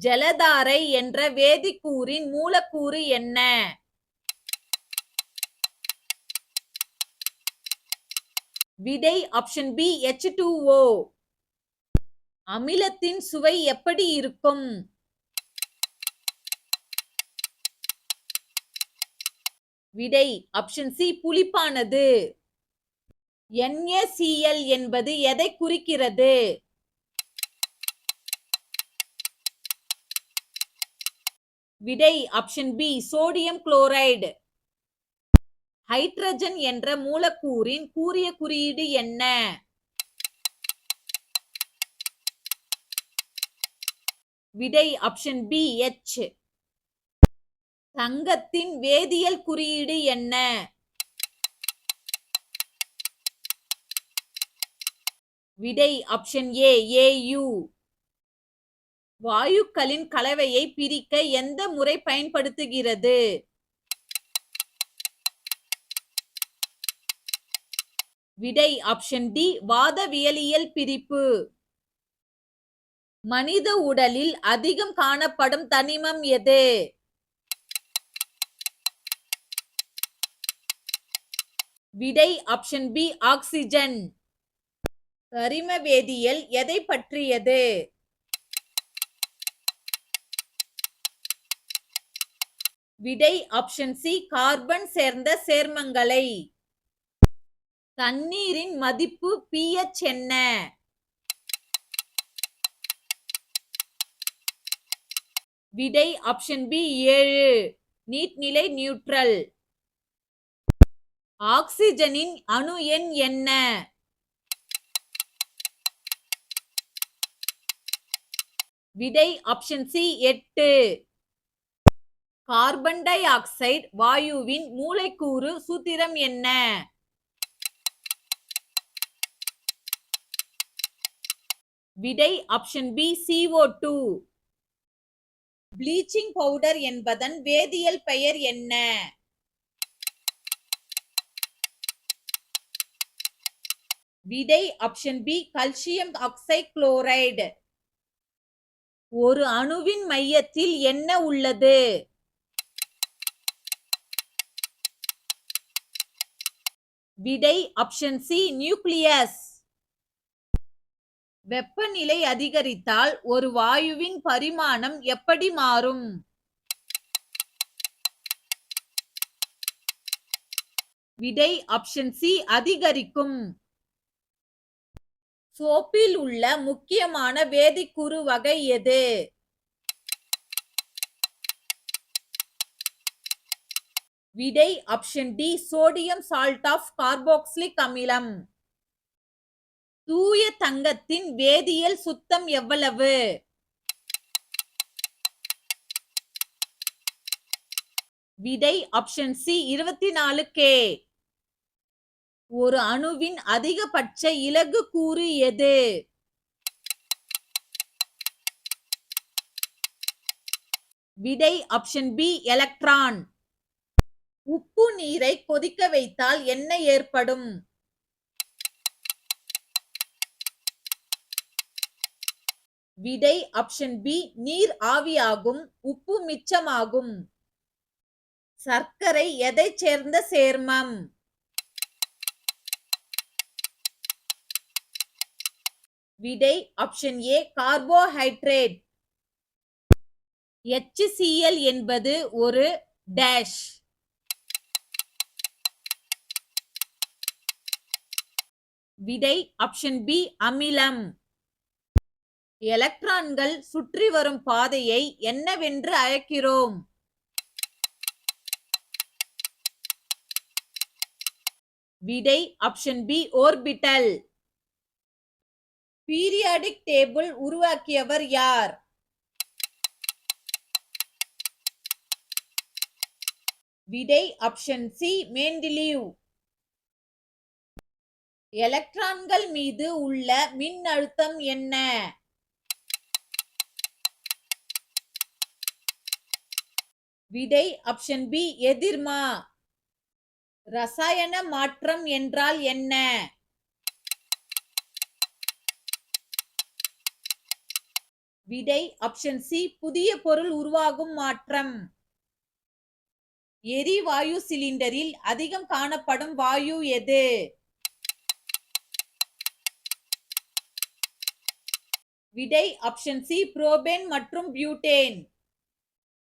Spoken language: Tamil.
ஜலதாரை என்ற வேதிக்கூறின் மூலக்கூறு என்ன? விடை option B H two O அமிலத்தின் சுவை எப்படி இருக்கும்? விடை ஆப்ஷன் சி புளிப்பானது. NaCl என்பது எதை குறிக்கிறது? விடை option B sodium chloride hydrogen என்ற மூலக்கூறின் கூறிய குறியீடு என்ன? விடை ஆப்ஷன் பி எச் தங்கத்தின் வேதியியல் குறியீடு என்ன? விடை ஆப்ஷன் ஏ ஏயு வாயுக்களின் கலவையை பிரிக்க எந்த முறை பயன்படுத்துகிறது? விடை ஆப்ஷன் டி வாதவியலியல் பிரிப்பு. மனித உடலில் அதிகம் காணப்படும் தனிமம் எது? விடை ஆப்ஷன் பி ஆக்சிஜன் கரிம வேதியியல் எதை பற்றியது? விடை ஆப்ஷன் சி கார்பன் சேர்ந்த சேர்மங்களை. தண்ணீரின் மதிப்பு பிஎச் என்ன? விடை ஆப்ஷன் பி ஏழு. நீட்நிலை நியூட்ரல் ஆக்சிஜனின் அணு எண் என்ன? விடை ஆப்ஷன் சி எட்டு. கார்பன் டை ஆக்சைடு வாயுவின் மூளைக்கூறு சூத்திரம் என்ன? விடை option B CO two bleaching powder என்பதன் வேதியியல் பெயர் என்ன? விடை option B calcium oxide chloride ஒரு அணுவின் மையத்தில் என்ன உள்ளது? விடை ஆப்ஷன் சி நியூக்ளியஸ் வெப்பநிலை அதிகரித்தால் ஒரு வாயுவின் பரிமாணம் எப்படி மாறும்? விடை ஆப்ஷன் சி அதிகரிக்கும். சோப்பில் உள்ள முக்கியமான வேதிக்குறு வகை எது? விடை option D sodium salt of carboxylic அமிலம் தூய தங்கத்தின் வேதியியல் சுத்தம் எவ்வளவு? விடை ஆப்ஷன் சி இருபத்தி நாலு கே ஒரு அணுவின் அதிகபட்ச இலகு கூறு எது? விடை ஆப்ஷன் பி எலக்ட்ரான் உப்பு நீரை கொதிக்க வைத்தால் என்ன ஏற்படும்? விடை ஆப்ஷன் பி நீர் ஆவியாகும் உப்பு மிச்சமாகும். சர்க்கரை எதை சேர்ந்த சேர்மம்? விடை ஆப்ஷன் ஏ கார்போஹைட்ரேட் HCl என்பது ஒரு டேஷ் விடை ஆப்ஷன் பி அமிலம். எலக்ட்ரான்கள் சுற்றி வரும் பாதையை என்னவென்று அழைக்கிறோம். விடை option B orbital periodic table உருவாக்கியவர் யார்? விடை ஆப்ஷன் சி மேண்டிலீவ் எலக்ட்ரான்கள் மீது உள்ள மின்னழுத்தம் என்ன? விடை ஆப்ஷன் பி எதிர்மா? ரசாயன மாற்றம் என்றால் என்ன? விடை ஆப்ஷன் சி புதிய பொருள் உருவாகும் மாற்றம். எரிவாயு சிலிண்டரில் அதிகம் காணப்படும் வாயு எது? விடை ஆப்ஷன் சி புரோபேன் மற்றும் பியூட்டேன்